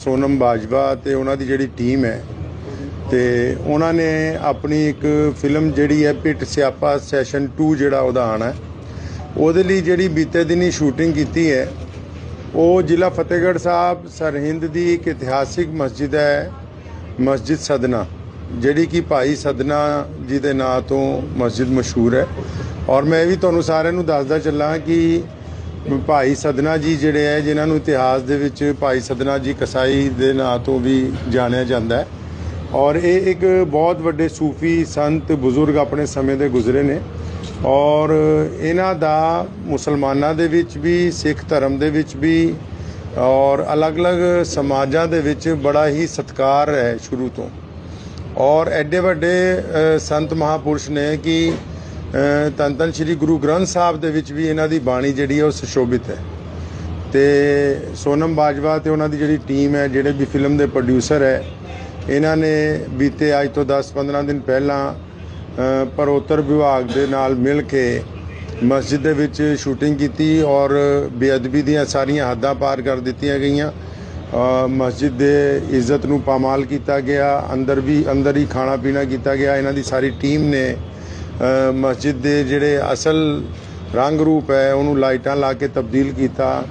ਸੋਨਮ ਬਾਜਵਾ ਤੇ ਉਹਨਾਂ ਦੀ ਜਿਹੜੀ ਟੀਮ ਹੈ ਤੇ ਉਹਨਾਂ ਨੇ ਆਪਣੀ ਇੱਕ ਫਿਲਮ ਜਿਹੜੀ ਹੈ ਪਿੱਟ ਸਿਆਪਾ ਸੈਸ਼ਨ 2 ਜਿਹੜਾ ਉਹਦਾ ਆਣਾ ਉਹਦੇ ਲਈ ਜਿਹੜੀ ਬੀਤੇ ਦਿਨੀ ਸ਼ੂਟਿੰਗ ਕੀਤੀ ਹੈ, ਉਹ ਜ਼ਿਲ੍ਹਾ ਫਤਿਹਗੜ੍ਹ ਸਾਹਿਬ ਸਰਹਿੰਦ ਦੀ ਇੱਕ ਇਤਿਹਾਸਿਕ ਮਸਜਿਦ ਹੈ, ਮਸਜਿਦ ਸਦਨਾ, ਜਿਹੜੀ ਕਿ ਭਾਈ ਸਦਨਾ ਜੀ ਦੇ ਨਾਂ ਤੋਂ ਮਸਜਿਦ ਮਸ਼ਹੂਰ ਹੈ। ਔਰ ਮੈਂ ਇਹ ਵੀ ਤੁਹਾਨੂੰ ਸਾਰਿਆਂ ਨੂੰ ਦੱਸਦਾ ਚੱਲਾਂ ਕਿ ਭਾਈ ਸਦਨਾ ਜੀ ਜਿਹੜੇ ਹੈ ਜਿਨ੍ਹਾਂ ਨੂੰ ਇਤਿਹਾਸ ਦੇ ਵਿੱਚ ਭਾਈ ਸਦਨਾ ਜੀ ਕਸਾਈ ਦੇ ਨਾਂ ਤੋਂ ਵੀ ਜਾਣਿਆ ਜਾਂਦਾ ਹੈ। ਔਰ ਇਹ ਇੱਕ ਬਹੁਤ ਵੱਡੇ ਸੂਫੀ ਸੰਤ ਬਜ਼ੁਰਗ ਆਪਣੇ ਸਮੇਂ ਦੇ ਗੁਜ਼ਰੇ ਨੇ। ਔਰ ਇਹਨਾਂ ਦਾ ਮੁਸਲਮਾਨਾਂ ਦੇ ਵਿੱਚ ਵੀ, ਸਿੱਖ ਧਰਮ ਦੇ ਵਿੱਚ ਵੀ, ਔਰ ਅਲੱਗ-ਅਲੱਗ ਸਮਾਜਾਂ ਦੇ ਵਿੱਚ ਬੜਾ ਹੀ ਸਤਿਕਾਰ ਹੈ ਸ਼ੁਰੂ ਤੋਂ। ਔਰ ਐਡੇ ਵੱਡੇ ਸੰਤ ਮਹਾਪੁਰਸ਼ ਨੇ ਕਿ ਅ, ਧੰਨ ਸ੍ਰੀ ਗੁਰੂ ਗ੍ਰੰਥ ਸਾਹਿਬ ਦੇ ਵਿੱਚ ਵੀ ਇਹਨਾਂ ਦੀ ਬਾਣੀ ਜਿਹੜੀ ਹੈ ਉਹ ਸੁਸ਼ੋਭਿਤ ਹੈ। ਤੇ ਸੋਨਮ ਬਾਜਵਾ ਤੇ ਉਹਨਾਂ ਦੀ ਜਿਹੜੀ ਟੀਮ ਹੈ ਜਿਹੜੇ ਵੀ ਫਿਲਮ ਦੇ ਪ੍ਰੋਡਿਊਸਰ ਹੈ ਇਹਨਾਂ ਨੇ ਬੀਤੇ ਅੱਜ ਤੋਂ 10-15 ਦਿਨ ਪਹਿਲਾਂ ਪਰੋਤਰ ਵਿਭਾਗ ਦੇ ਨਾਲ ਮਿਲ ਕੇ ਮਸਜਿਦ ਦੇ ਵਿੱਚ ਸ਼ੂਟਿੰਗ ਕੀਤੀ ਔਰ ਬੇਅਦਬੀ ਦੀਆਂ ਸਾਰੀਆਂ ਹੱਦਾਂ ਪਾਰ ਕਰ ਦਿੱਤੀਆਂ ਗਈਆਂ। ਮਸਜਿਦ ਦੇ ਇੱਜ਼ਤ ਨੂੰ ਪਾਮਾਲ ਕੀਤਾ ਗਿਆ ਅੰਦਰ ਵੀ ਅੰਦਰ ਹੀ ਖਾਣਾ ਪੀਣਾ ਕੀਤਾ ਗਿਆ। ਇਹਨਾਂ ਦੀ ਸਾਰੀ ਟੀਮ ਨੇ ਮਸਜਿਦ ਦੇ ਜਿਹੜੇ ਅਸਲ ਰੰਗ ਰੂਪ ਹੈ ਉਹਨੂੰ ਲਾਈਟਾਂ ਲਾ ਕੇ ਤਬਦੀਲ ਕੀਤਾ।